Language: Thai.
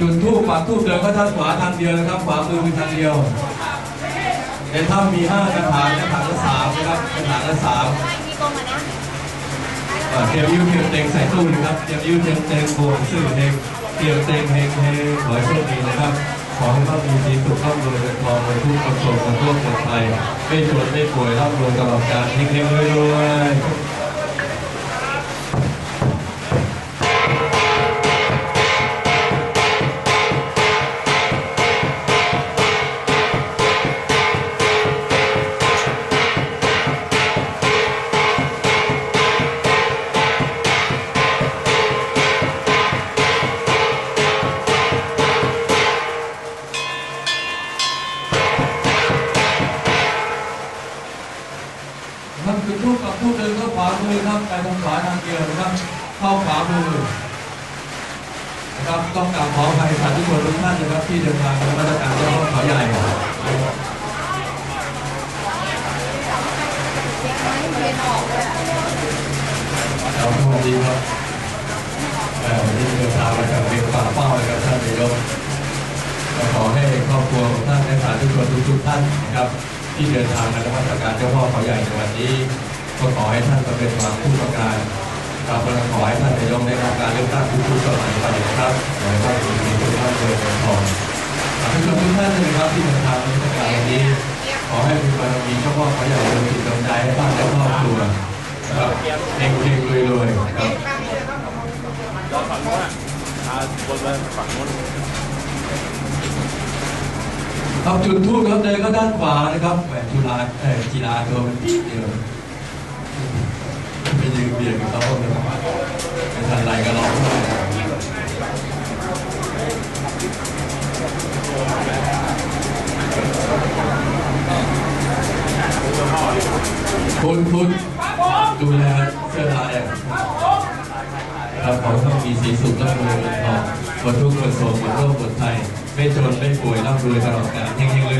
จุดทูปปากทูปเดินก็ด้านขวาทางเดียวนะครับขวามือมีทางเดียวในถ้ำมีห้ากระถางกระถางละสามนะครับกระถางละสามมีกงอะนะเตรียมยิ้วเตรียมเต็งใส่ตู้นะครับเตรียมยิ้วเตรียมเต็งบวกสื่อเฮงเตรียมเต็งเฮงเฮงขอให้โชคดีนะครับขอให้ท่านมีสีสุขร่ำรวยเงินทองเงินทุกประสบกับทั่วประเทศไทยไม่จนไม่ป่วยร่ำรวยตลอดกาลเฮงเฮงรวยรวย ครับจุดทูปกับทูปเดินเข้าขวามือครับไปทางขวาทางเดียวนะครับ เข้าขวามือนะครับต้องกราบขออภัยสาธุชนทุกท่านนะครับที่เดินทางมาตรการเจ้าพ่อเขาใหญ่เรียนออกเลยอะครับสวัสดีครับเอ่อวันนี้เดินทางมาจากเวียงป่าเป้านะครับท่านนายกขอให้ครอบครัวของท่านและสาธุชนทุกๆท่านนะครับ ที่เดินทางมานมัสการเจ้าพ่อเขาใหญ่ในวันนี้ก็ขอให้ท่านประเป็นความผู้ประการครับและขอให้ท่านนายกได้รับการเลือกตั้งทุกๆสมัยไปนะครับขอให้ท่านมีสุขภาพเจริญเงินทองสาธุชนทุกท่านนะครับที่เดินทางมาในการวันนี้ ขอให้มีบารมีเจ้าพ่อเขาใหญ่ดลจิตดลใจให้บ้านและครอบครัวครับเฮงเฮงรวยรวยๆครับรอฝั่งโน้นอะบนเลยฝั่งโน้น ครับจุดทูบครับเดินก็ด้านขวานะครับแหวนจุฬาเออกีฬาตัวมันนิดเดียวไปยืนเบียดกับเขานะครับไม่ทันไรก็ร้องไห้คุณคุณดูแลเสื้อลายอะครับขอให้ท่านมีสีสุขร่ำรวยเงินทองหมดทุกข์หมดโศกหมดโรคหมดภัย ไม่จนไม่ป่วยร่ำรวยตลอดกาลเฮงๆรวยๆครับ